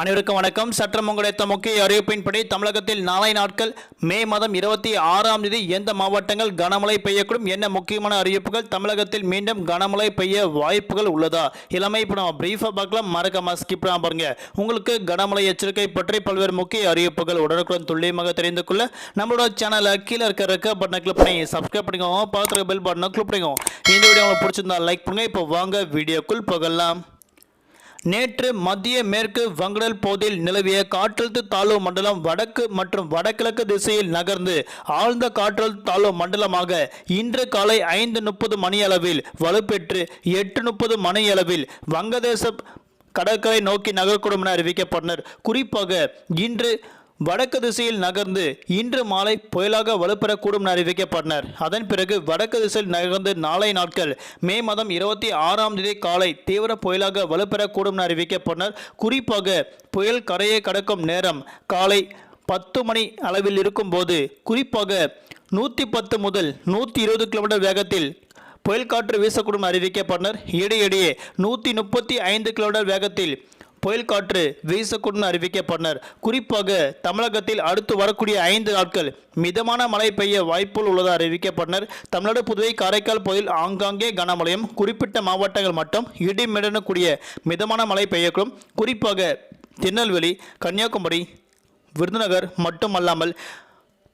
அனைவருக்கும் வணக்கம். சற்றம் உங்களுடைய முக்கிய அறிவிப்பின்படி தமிழகத்தில் நாளை நாட்கள் மே மாதம் இருபத்தி ஆறாம் தேதி எந்த மாவட்டங்கள் கனமழை பெய்யக்கூடும் என்ன முக்கியமான அறிவிப்புகள்? தமிழகத்தில் மீண்டும் கனமழை பெய்ய வாய்ப்புகள் உள்ளதா? இளமை இப்போ நம்ம பிரீஃபாக பார்க்கலாம். மறக்காம ஸ்கிப் பாருங்க. உங்களுக்கு கனமழை எச்சரிக்கை பற்றி பல்வேறு முக்கிய அறிவிப்புகள் உடனுக்குடன் துல்லியமாக தெரிந்து கொள்ள நம்மளோட சேனலை கீழே இருக்க ரெக்க பட்டனை கிளிக் பண்ணி சப்ஸ்கிரைப் பண்ணிக்கோங்க. பார்த்துருக்க பெல் பட்டனை கிளிக் பண்ணிக்கோங்க. இந்த வீடியோ உங்களுக்கு பிடிச்சிருந்தா லைக் பண்ணுங்க. இப்போ வாங்க வீடியோக்குள் போகலாம். நேற்று மத்திய மேற்கு வங்கடல் பகுதியில் நிலவிய காற்றழுத்த தாழ்வு மண்டலம் வடக்கு மற்றும் வடகிழக்கு திசையில் நகர்ந்து ஆழ்ந்த காற்றழுத்த தாழ்வு மண்டலமாக இன்று காலை ஐந்து முப்பது மணியளவில் வலுப்பெற்று எட்டு முப்பது மணியளவில் வங்கதேச கடற்கரை நோக்கி நகரக்கூடும் என அறிவிக்கப்பட்டனர். குறிப்பாக இன்று வடக்கு திசையில் நகர்ந்து இன்று மாலை புயலாக வலுப்பெறக்கூடும் என அறிவிக்கப்பட்டனர். அதன் பிறகு வடக்கு திசையில் நகர்ந்து நாளை நாட்கள் மே மாதம் இருபத்தி ஆறாம் தேதி காலை தீவிர புயலாக வலுப்பெறக்கூடும் என அறிவிக்கப்பட்டனர். குறிப்பாக புயல் கரையை கடக்கும் நேரம் காலை பத்து மணி அளவில் இருக்கும்போது குறிப்பாக நூற்றி பத்து முதல் நூற்றி இருபது கிலோமீட்டர் வேகத்தில் புயல் காற்று வீசக்கூடும் அறிவிக்கப்பட்டனர். இடையிடையே நூற்றி முப்பத்தி ஐந்து கிலோமீட்டர் வேகத்தில் புயல் காற்று வீசக்கூடும் அறிவிக்கப்பட்டனர். குறிப்பாக தமிழகத்தில் அடுத்து வரக்கூடிய ஐந்து நாட்கள் மிதமான மழை பெய்ய வாய்ப்புகள் உள்ளதாக அறிவிக்கப்பட்டனர். தமிழ்நாடு புதுவை காரைக்கால் பகுதியில் ஆங்காங்கே கனமழையும் குறிப்பிட்ட மாவட்டங்கள் மட்டும் இடிமிடனக்கூடிய மிதமான மழை பெய்யக்கூடும். குறிப்பாக திருநெல்வேலி கன்னியாகுமரி விருதுநகர் மட்டுமல்லாமல்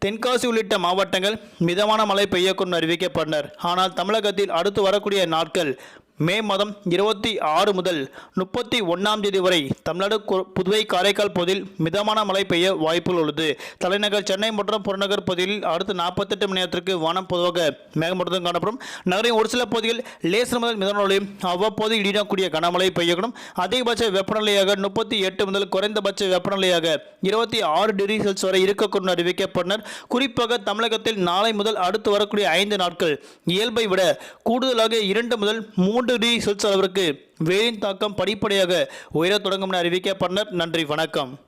தென்காசி உள்ளிட்ட மாவட்டங்கள் மிதமான மழை பெய்யக்கூடும் அறிவிக்கப்பட்டனர். ஆனால் தமிழகத்தில் அடுத்து வரக்கூடிய நாட்கள் மே மாதம் இருபத்தி ஆறு முதல் முப்பத்தி ஒன்றாம் தேதி வரை தமிழ்நாடு புதுவை காரைக்கால் பகுதியில் மிதமான மழை பெய்ய வாய்ப்புகள் உள்ளது. தலைநகர் சென்னை மற்றும் புறநகர் பகுதியில் அடுத்த நாற்பத்தெட்டு மணி நேரத்திற்கு வானம் பொதுவாக மேகமூட்டத்துடன் காணப்படும். நகரின் ஒரு சில பகுதிகள் லேசர் முதல் மிதமான மழையும் அவ்வப்போது இடிடக்கூடிய கனமழை பெய்யக்கூடும். அதிகபட்ச வெப்பநிலையாக முப்பத்தி எட்டு முதல் குறைந்தபட்ச வெப்பநிலையாக இருபத்தி ஆறு டிகிரி செல்சியஸ் வரை இருக்கக்கூடும் அறிவிக்கப்பட்டனர். குறிப்பாக தமிழகத்தில் நாளை முதல் அடுத்து வரக்கூடிய ஐந்து நாட்கள் இயல்பை விட கூடுதலாக இரண்டு முதல் மூன்று மூன்று டிகிரி செல்சியஸ் அளவிற்கு வெயிலின் தாக்கம் படிப்படியாக உயரத் தொடங்கும் என அறிவிக்கப்பட்டனர். நன்றி வணக்கம்.